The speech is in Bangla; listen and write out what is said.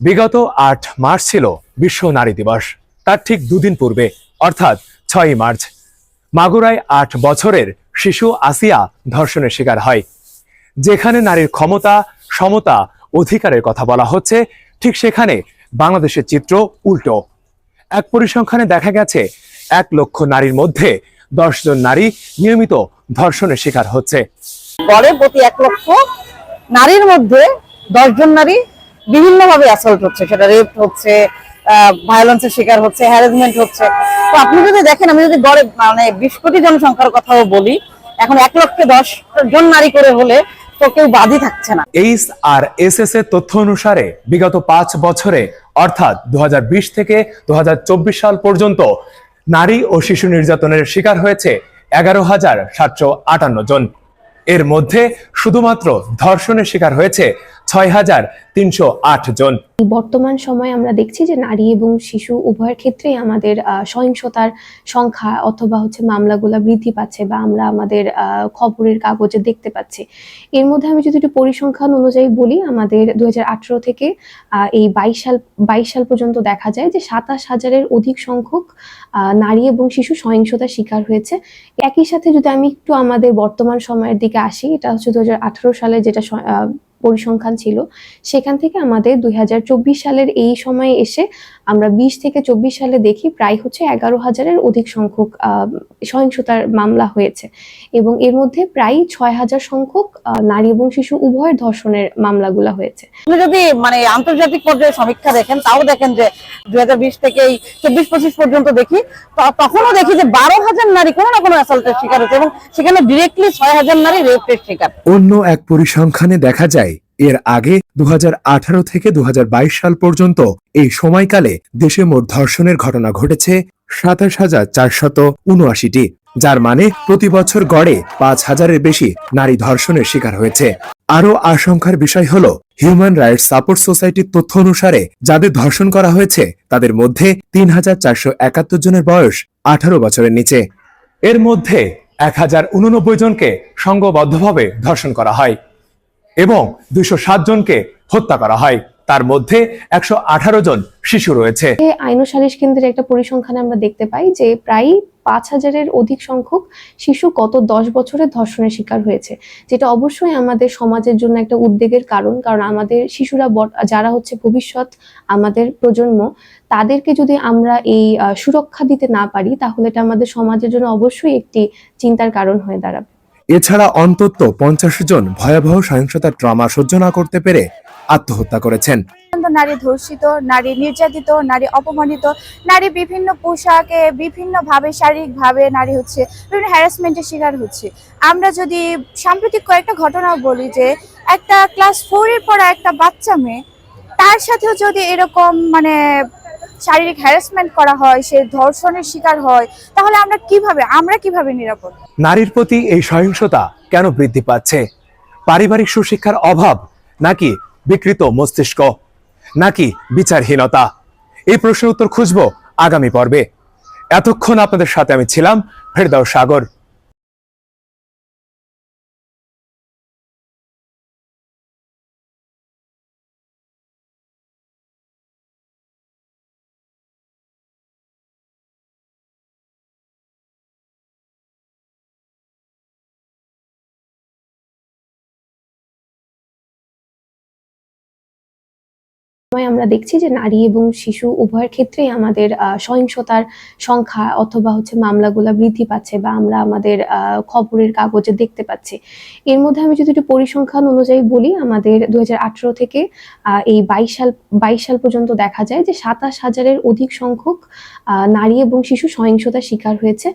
বিগত আট মার্চ ছিল বিশ্ব নারী দিবস। তার ঠিক দুদিন পূর্বে, অর্থাৎ ছয় মার্চ। মাগুরায় আট বছরের শিশু আসিয়া ধর্ষণের শিকার হয়। যেখানে নারীর ক্ষমতা, সমতা, অধিকারের কথা বলা হচ্ছে, ঠিক সেখানে বাংলাদেশের চিত্র উল্টো। এক পরিসংখ্যানে দেখা গেছে, এক লক্ষ নারীর মধ্যে দশ জন নারী নিয়মিত ধর্ষণের শিকার হচ্ছে। গড়ে প্রতি এক লক্ষ নারীর মধ্যে দশজন নারী বিভিন্ন ভাবে অ্যাসল্ট হচ্ছে, সেটা রেপ হচ্ছে ভায়োলেন্সের শিকার হচ্ছে হ্যারাসমেন্ট হচ্ছে। তো আপনি যদি দেখেন, আমি যদি গড়ে মানে বিশ কোটি জনসংখ্যার কথাও বলি, এখন এক লক্ষে দশ জন নারী করে হলে পাঁচ বছরে, অর্থাৎ থেকে সাল পর্যন্ত, নারী ও শিশু নির্যাতনের শিকার হয়েছে এগারো হাজার সাতশো আটান্ন জন। এর মধ্যে শুধুমাত্র ধর্ষণের শিকার হয়েছে ছয় হাজার তিনশো আট জন। বর্তমান সময়ে আমরা দেখছি যে নারী এবং শিশু উভয়ের ক্ষেত্রেই আমাদের সহিংসতার সংখ্যা অথবা হচ্ছে মামলাগুলা বৃদ্ধি পাচ্ছে বা আমরা আমাদের খবরের কাগজে দেখতে পাচ্ছি। এর মধ্যে আমি যদি একটু পরিসংখ্যান অনুযায়ী বলি, আমাদের দুই হাজার আঠারো থেকে এই বাইশ সাল বাইশ সাল পর্যন্ত দেখা যায় যে সাতাশ হাজারের অধিক সংখ্যক নারী এবং শিশু সহিংসতার শিকার হয়েছে। একই সাথে যদি আমি একটু আমাদের বর্তমান সময়ের দিকে আসি, এটা হচ্ছে দুই হাজার আঠারো সালে যেটা পরিসংখ্যান ছিল। সেখান থেকে আমাদের দুই হাজার চব্বিশ সালের এই সময়ে এসে আমরা বিশ থেকে চব্বিশ সালে দেখি প্রায় হচ্ছে এগারো হাজারের অধিক সংখ্যক আহ, সহিংসতার মামলা হয়েছে। এবং এর মধ্যে প্রায় ছয় হাজার সংখ্যক আহ, নারী এবং শিশু উভয়ের ধর্ষণের মামলাগুলা হয়েছে। আপনি যদি মানে আন্তর্জাতিক পর্যায়ে সমীক্ষা দেখেন তাও দেখেন যে দুই হাজার বিশ থেকে এই চব্বিশ পঁচিশ পর্যন্ত দেখি তখনও দেখি যে বারো হাজার নারী কোনো না কোনো অ্যাসল্টের শিকার হচ্ছে এবং সেখানে ডিরেক্টলি ছয় হাজার নারী রেপের শিকার। অন্য এক পরিসংখ্যানে দেখা যায় এর আগে দু হাজার আঠারো থেকে দু হাজার বাইশ সাল পর্যন্ত এই সময়কালে দেশে মোট ধর্ষণের ঘটনা ঘটেছে সাতাশ হাজার চারশত উনআশিটি, যার মানে প্রতি বছর গড়ে পাঁচ হাজারের বেশি নারী ধর্ষণের শিকার হয়েছে। আরও আশঙ্কার বিষয় হল হিউম্যান রাইটস সাপোর্ট সোসাইটির তথ্য অনুসারে যাদের ধর্ষণ করা হয়েছে, তাদের মধ্যে তিন হাজার চারশো একাত্তর জনের বয়স আঠারো বছরের নিচে। এর মধ্যে এক হাজার উননব্বই জনকে সংঘবদ্ধভাবে ধর্ষণ করা হয়। এবং সাত জনকে হত্যা করা হয়। তার মধ্যে একশো আঠারো জন শিশু রয়েছে। আইন সালিশ কেন্দ্রের একটা পরিসংখ্যানে আমরা দেখতে পাই যে প্রায় পাঁচ হাজারের অধিক সংখ্যক শিশু গত দশ বছরে ধর্ষণের শিকার হয়েছে, যেটা অবশ্যই আমাদের সমাজের জন্য একটা উদ্বেগের কারণ কারণ আমাদের শিশুরা যারা হচ্ছে ভবিষ্যৎ আমাদের প্রজন্ম, তাদেরকে যদি আমরা এই সুরক্ষা দিতে না পারি, তাহলে এটা আমাদের সমাজের জন্য অবশ্যই একটি চিন্তার কারণ হয়ে দাঁড়াবে। এছাড়া অন্তত পঞ্চাশ জন ভয়াবহ সহিংসতার ট্রমা সহ্য না করতে পেরে আত্মহত্যা করেছেন। নারী ধর্ষিত, নারী নির্যাতিত, নারী অপমানিত, নারী বিভিন্ন পোশাকে বিভিন্নভাবে, শারীরিকভাবে নারী হচ্ছে, বিভিন্ন হ্যারাসমেন্টের শিকার হচ্ছে। আমরা যদি সাম্প্রতিক কয়েকটা ঘটনাও বলি যে, একটা ক্লাস ফোরের পড়া একটা বাচ্চা মেয়ে, তার সাথেও যদি এরকম মানে শারীরিক হ্যারাসমেন্ট করা হয়, সে ধর্ষণের শিকার হয়, তাহলে আমরা কীভাবে আমরা কীভাবে নিরাপদ? নারীর প্রতি এই সহিংসতা কেন বৃদ্ধি পাচ্ছে? পারিবারিক সুশিক্ষার অভাব নাকি বিকৃত মস্তিষ্ক? নাকি বিচারহীনতা? এই প্রশ্নের উত্তর খুঁজব আগামী পর্বে। এতক্ষণ আপনাদের সাথে আমি ছিলাম ফেরদাও সাগর। সময় আমরা দেখছি যে নারী এবং শিশু উভয়ের ক্ষেত্রেই আমাদের সহিংসতার সংখ্যা অথবা হচ্ছে মামলাগুলা বৃদ্ধি পাচ্ছে বা আমরা আমাদের খবরের কাগজে দেখতে পাচ্ছি। এর মধ্যে আমি যদি একটু পরিসংখ্যান অনুযায়ী বলি, আমাদের দুই হাজার আঠারো থেকে এই বাইশ সাল বাইশ সাল পর্যন্ত দেখা যায় যে সাতাশ হাজারের অধিক সংখ্যক নারী এবং শিশু সহিংসতার শিকার হয়েছে।